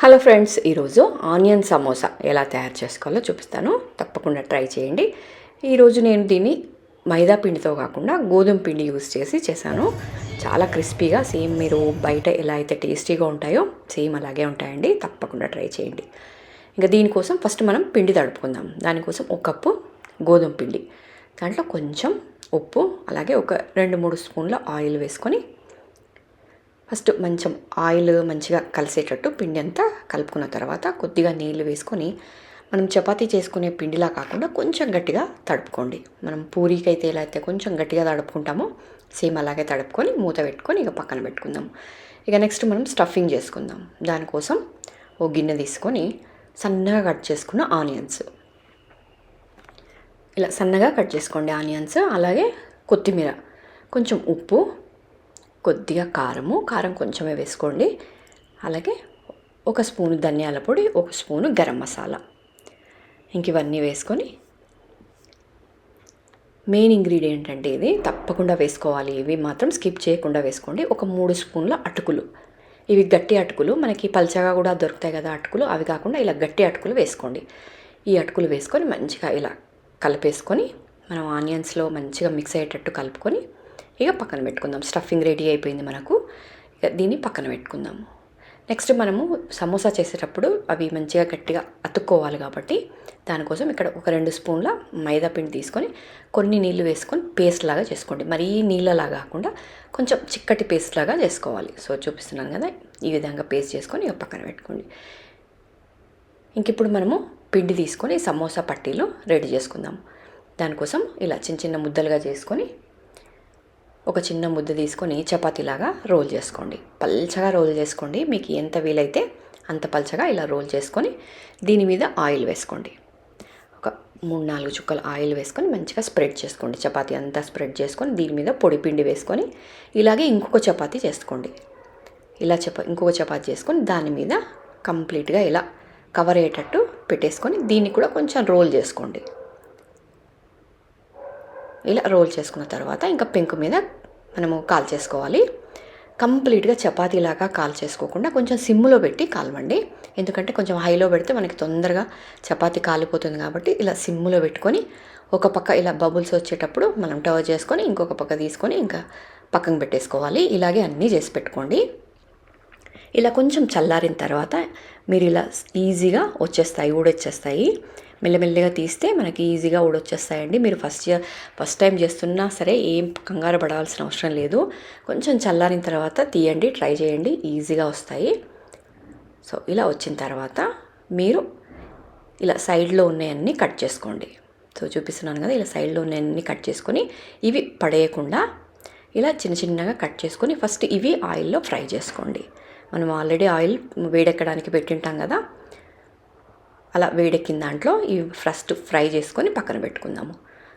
Hello friends ఈరోజు onion samosa ఎలా తయారు చేసుకోవాలో చూపిస్తాను. తప్పకుండా ట్రై చేయండి. ఈరోజు నేను దీన్ని మైదా పిండితో కాకుండా గోధుమ పిండి యూస్ చేసి చేశాను. చాలా క్రిస్పీగా సేమ్ మీరు బయట ఎలా అయితే టేస్టీగా ఉంటాయో సేమ్ అలాగే ఉంటాయండి. తప్పకుండా ట్రై చేయండి. ఇంకా దీనికోసం ఫస్ట్ మనం పిండి తడుపుకుందాం. దానికోసం ఒక కప్పు గోధుమ పిండి దాంట్లో కొంచెం ఉప్పు అలాగే ఒక రెండు మూడు స్పూన్ల ఆయిల్ వేసుకొని ఫస్ట్ మంచం ఆయిల్ మంచిగా కలిసేటట్టు పిండి అంతా కలుపుకున్న తర్వాత కొద్దిగా నీళ్ళు వేసుకొని మనం చపాతీ చేసుకునే పిండిలా కాకుండా కొంచెం గట్టిగా తడుపుకోండి. మనం పూరీకి అయితే ఎలా అయితే కొంచెం గట్టిగా తడుపుకుంటామో సేమ్ అలాగే తడుపుకొని మూత పెట్టుకొని ఇక పక్కన పెట్టుకుందాం. ఇక నెక్స్ట్ మనం స్టఫింగ్ చేసుకుందాం. దానికోసం ఓ గిన్నె తీసుకొని సన్నగా కట్ చేసుకున్న ఆనియన్స్. ఇలా సన్నగా కట్ చేసుకోండి ఆనియన్స్ అలాగే కొత్తిమీర కొంచెం ఉప్పు కొద్దిగా కారము కారం కొంచెమే వేసుకోండి. అలాగే ఒక స్పూను ధనియాల పొడి ఒక స్పూను గరం మసాలా. ఇంక ఇవన్నీ వేసుకొని మెయిన్ ఇంగ్రీడియంట్ అంటే ఇది తప్పకుండా వేసుకోవాలి. ఇవి మాత్రం స్కిప్ చేయకుండా వేసుకోండి. ఒక మూడు స్పూన్ల అటుకులు. ఇవి గట్టి అటుకులు. మనకి పల్చగా కూడా దొరుకుతాయి కదా అటుకులు. అవి కాకుండా ఇలా గట్టి అటుకులు వేసుకోండి. ఈ అటుకులు వేసుకొని మంచిగా ఇలా కలిపేసుకొని మనం ఆనియన్స్లో మంచిగా మిక్స్ అయ్యేటట్టు కలుపుకొని ఇక పక్కన పెట్టుకుందాం. స్టఫింగ్ రెడీ అయిపోయింది మనకు. ఇక దీన్ని పక్కన పెట్టుకుందాము నెక్స్ట్ మనము సమోసా చేసేటప్పుడు అవి మంచిగా గట్టిగా అతుక్కోవాలి కాబట్టి దానికోసం ఇక్కడ ఒక రెండు స్పూన్ల మైదా పిండి తీసుకొని కొన్ని నీళ్ళు వేసుకొని పేస్ట్ లాగా చేసుకోండి. మరీ నీళ్ళలా కాకుండా కొంచెం చిక్కటి పేస్ట్ లాగా చేసుకోవాలి. సో చూపిస్తున్నాను కదా ఈ విధంగా పేస్ట్ చేసుకొని ఇక పక్కన పెట్టుకోండి. ఇంక ఇప్పుడు మనము పిండి తీసుకొని సమోసా పట్టీలు రెడీ చేసుకుందాం. దానికోసం ఇలా చిన్న చిన్న ముద్దలుగా చేసుకొని ఒక చిన్న ముద్ద తీసుకొని చపాతీలాగా రోల్ చేసుకోండి. పల్చగా రోల్ చేసుకోండి. మీకు ఎంత వీలైతే అంత పల్చగా ఇలా రోల్ చేసుకొని దీని మీద ఆయిల్ వేసుకోండి. ఒక మూడు నాలుగు చుక్కల ఆయిల్ వేసుకొని మంచిగా స్ప్రెడ్ చేసుకోండి. చపాతీ అంతా స్ప్రెడ్ చేసుకొని దీని మీద పొడి పిండి వేసుకొని ఇలాగే ఇంకొక చపాతీ చేసుకోండి. ఇలా చపా ఇంకొక చపాతీ చేసుకొని దాని మీద కంప్లీట్గా ఇలా కవర్ అయ్యేటట్టు పెట్టేసుకొని దీన్ని కూడా కొంచెం రోల్ చేసుకోండి. ఇలా రోల్ చేసుకున్న తర్వాత ఇంకా పెంకు మీద మనము కాల్ చేసుకోవాలి. కంప్లీట్గా చపాతీలాగా కాల్ చేసుకోకుండా కొంచెం సిమ్లో పెట్టి కాలవండి. ఎందుకంటే కొంచెం హైలో పెడితే మనకి తొందరగా చపాతీ కాలిపోతుంది కాబట్టి ఇలా సిమ్లో పెట్టుకొని ఒక పక్క ఇలా బబుల్స్ వచ్చేటప్పుడు మనం టవర్ చేసుకొని ఇంకొక పక్క తీసుకొని ఇంకా పక్కన పెట్టేసుకోవాలి. ఇలాగే అన్నీ చేసి పెట్టుకోండి. ఇలా కొంచెం చల్లారిన తర్వాత మీరు ఇలా ఈజీగా వచ్చేస్తాయి ఊడొచ్చేస్తాయి. మెల్లమెల్లగా తీస్తే మనకి ఈజీగా ఊడొచ్చేస్తాయండి. మీరు ఫస్ట్ ఫస్ట్ టైం చేస్తున్నా సరే ఏం కంగారు పడాల్సిన అవసరం లేదు. కొంచెం చల్లారిన తర్వాత తీయండి ట్రై చేయండి ఈజీగా వస్తాయి. సో ఇలా వచ్చిన తర్వాత మీరు ఇలా సైడ్లో ఉన్నాయన్నీ కట్ చేసుకోండి. సో చూపిస్తున్నాను కదా ఇలా సైడ్లో ఉన్నాయన్నీ కట్ చేసుకొని ఇవి పడేయకుండా ఇలా చిన్న చిన్నగా కట్ చేసుకొని ఫస్ట్ ఇవి ఆయిల్లో ఫ్రై చేసుకోండి. మనం ఆల్రెడీ ఆయిల్ వేడెక్కడానికి పెట్టింటాం కదా అలా వేడెక్కిన దాంట్లో ఇవి ఫస్ట్ ఫ్రై చేసుకొని పక్కన పెట్టుకుందాము.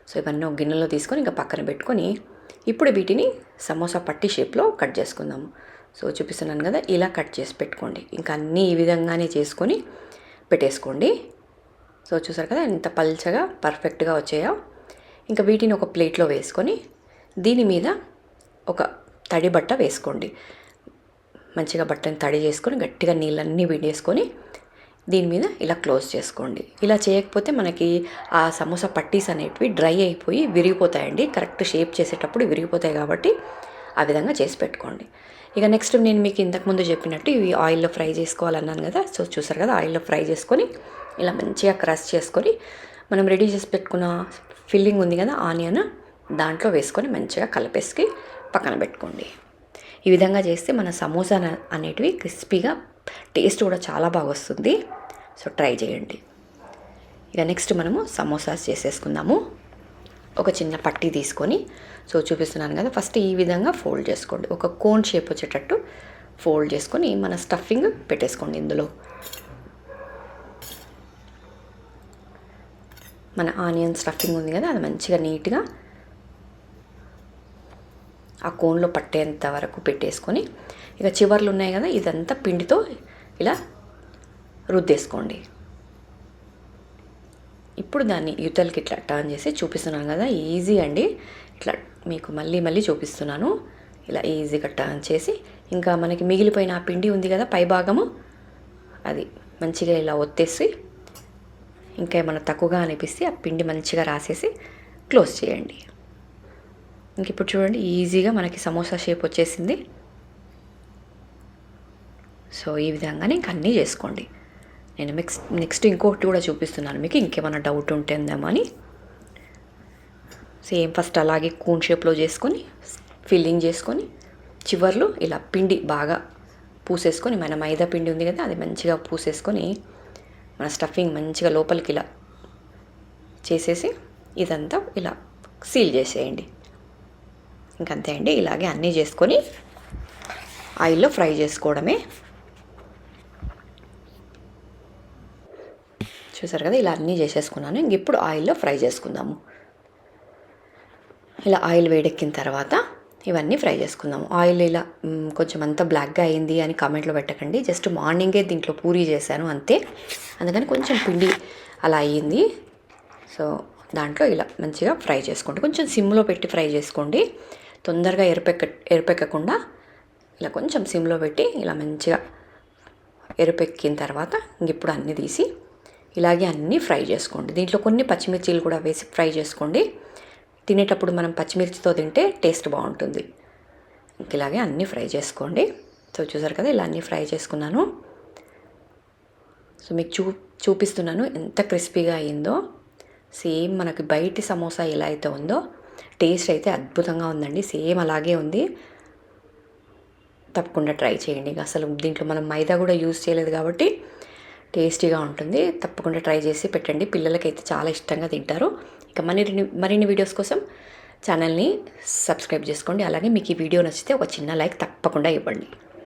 సో ఇవన్నీ ఒక గిన్నెలో తీసుకొని ఇంకా పక్కన పెట్టుకొని ఇప్పుడు వీటిని సమోసా పట్టి షేప్లో కట్ చేసుకుందాము. సో చూపిస్తున్నాను కదా ఇలా కట్ చేసి పెట్టుకోండి. ఇంకా అన్నీ ఈ విధంగానే చేసుకొని పెట్టేసుకోండి. సో చూసారు కదా ఎంత పల్చగా పర్ఫెక్ట్గా వచ్చాయో. ఇంకా వీటిని ఒక ప్లేట్లో వేసుకొని దీని మీద ఒక తడి బట్ట వేసుకోండి. మంచిగా బట్టని తడి చేసుకొని గట్టిగా నీళ్ళన్నీ విడేసుకొని దీని మీద ఇలా క్లోజ్ చేసుకోండి. ఇలా చేయకపోతే మనకి ఆ సమోసా పట్టీస్ అనేటివి డ్రై అయిపోయి విరిగిపోతాయండి. కరెక్ట్ షేప్ చేసేటప్పుడు విరిగిపోతాయి కాబట్టి ఆ విధంగా చేసి పెట్టుకోండి. ఇక నెక్స్ట్ నేను మీకు ఇంతకుముందు చెప్పినట్టు ఇవి ఆయిల్లో ఫ్రై చేసుకోవాలన్నాను కదా సో చూసారు కదా ఆయిల్లో ఫ్రై చేసుకొని ఇలా మంచిగా క్రష్ చేసుకొని మనం రెడీ చేసి పెట్టుకున్న ఫిల్లింగ్ ఉంది కదా ఆనియన్ దాంట్లో వేసుకొని మంచిగా కలిపేసి పక్కన పెట్టుకోండి. ఈ విధంగా చేస్తే మన సమోసా అనేటివి క్రిస్పీగా టేస్ట్ కూడా చాలా బాగా వస్తుంది. సో ట్రై చేయండి. ఇక నెక్స్ట్ మనము సమోసాస్ చేసేసుకుందాము. ఒక చిన్న పట్టి తీసుకొని సో చూపిస్తున్నాను కదా ఫస్ట్ ఈ విధంగా ఫోల్డ్ చేసుకోండి. ఒక కోన్ షేప్ వచ్చేటట్టు ఫోల్డ్ చేసుకొని మన స్టఫింగ్ పెట్టేసుకోండి ఇందులో. మన ఆనియన్ స్టఫింగ్ ఉంది కదా అది మంచిగా నీట్గా ఆ కోన్లో పట్టేంత వరకు పెట్టేసుకొని ఇక చివర్లు ఉన్నాయి కదా ఇదంతా పిండితో ఇలా రుద్దేసుకోండి. ఇప్పుడు దాన్ని యుతలకి ఇట్లా టర్న్ చేసి చూపిస్తున్నాను కదా ఈజీ అండి. ఇట్లా మీకు మళ్ళీ మళ్ళీ చూపిస్తున్నాను. ఇలా ఈజీగా టర్న్ చేసి ఇంకా మనకి మిగిలిపోయిన ఆ పిండి ఉంది కదా పై భాగము అది మంచిగా ఇలా ఒత్తేసి ఇంకా ఏమైనా తక్కువగా అనిపిస్తే ఆ పిండి మంచిగా రాసేసి క్లోజ్ చేయండి. ఇంక ఇప్పుడు చూడండి ఈజీగా మనకి సమోసా షేప్ వచ్చేసింది. సో ఈ విధంగానే ఇంక అన్నీ చేసుకోండి. నేను నెక్స్ట్ నెక్స్ట్ ఇంకోటి కూడా చూపిస్తున్నాను మీకు ఇంకేమైనా డౌట్ ఉంటుందేమో అని. సేమ్ ఫస్ట్ అలాగే కూన్ షేప్లో చేసుకొని ఫిల్లింగ్ చేసుకొని చివర్లు ఇలా పిండి బాగా పూసేసుకొని మన మైదా పిండి ఉంది కదా అది మంచిగా పూసేసుకొని మన స్టఫింగ్ మంచిగా లోపలికి ఇలా చేసేసి ఇదంతా ఇలా సీల్ చేసేయండి. ఇంకంతే అండి ఇలాగే అన్నీ చేసుకొని ఆయిల్లో ఫ్రై చేసుకోవడమే చూసారు కదా ఇలా అన్నీ చేసేసుకున్నాను. ఇంక ఇప్పుడు ఆయిల్లో ఫ్రై చేసుకుందాము. ఇలా ఆయిల్ వేడెక్కిన తర్వాత ఇవన్నీ ఫ్రై చేసుకుందాము. ఆయిల్ ఇలా కొంచెం అంతా బ్లాక్గా అయింది అని కామెంట్లో పెట్టకండి. జస్ట్ మార్నింగే దీంట్లో పూరీ చేశాను అంతే. అందుకని కొంచెం పిండి అలా అయ్యింది. సో దాంట్లో ఇలా మంచిగా ఫ్రై చేసుకోండి కొంచెం సిమ్లో పెట్టి ఫ్రై చేసుకోండి. తొందరగా ఎరపెక్క ఎరపెక్కకుండా ఇలా కొంచెం సిమ్లో పెట్టి ఇలా మంచిగా ఎరుపెక్కిన తర్వాత ఇంక ఇప్పుడు అన్నీ తీసి ఇలాగే అన్నీ ఫ్రై చేసుకోండి. దీంట్లో కొన్ని పచ్చిమిర్చీలు కూడా వేసి ఫ్రై చేసుకోండి. తినేటప్పుడు మనం పచ్చిమిర్చితో తింటే టేస్ట్ బాగుంటుంది. ఇంక ఇలాగే అన్నీ ఫ్రై చేసుకోండి. సో చూసారు కదా ఇలా అన్నీ ఫ్రై చేసుకున్నాను. సో మీకు చూ చూపిస్తున్నాను ఎంత క్రిస్పీగా అయిందో. సేమ్ మనకి బయటి సమోసా ఎలా అయితే ఉందో టేస్ట్ అయితే అద్భుతంగా ఉందండి. సేమ్ అలాగే ఉంది. తప్పకుండా ట్రై చేయండి. అసలు దీంట్లో మనం మైదా కూడా యూజ్ చేయలేదు కాబట్టి టేస్టీగా ఉంటుంది. తప్పకుండా ట్రై చేసి పెట్టండి. పిల్లలకైతే చాలా ఇష్టంగా తింటారు. ఇక మరిన్ని మరిన్ని వీడియోస్ కోసం ఛానల్ని సబ్స్క్రైబ్ చేసుకోండి. అలాగే మీకు ఈ వీడియో నచ్చితే ఒక చిన్న లైక్ తప్పకుండా ఇవ్వండి.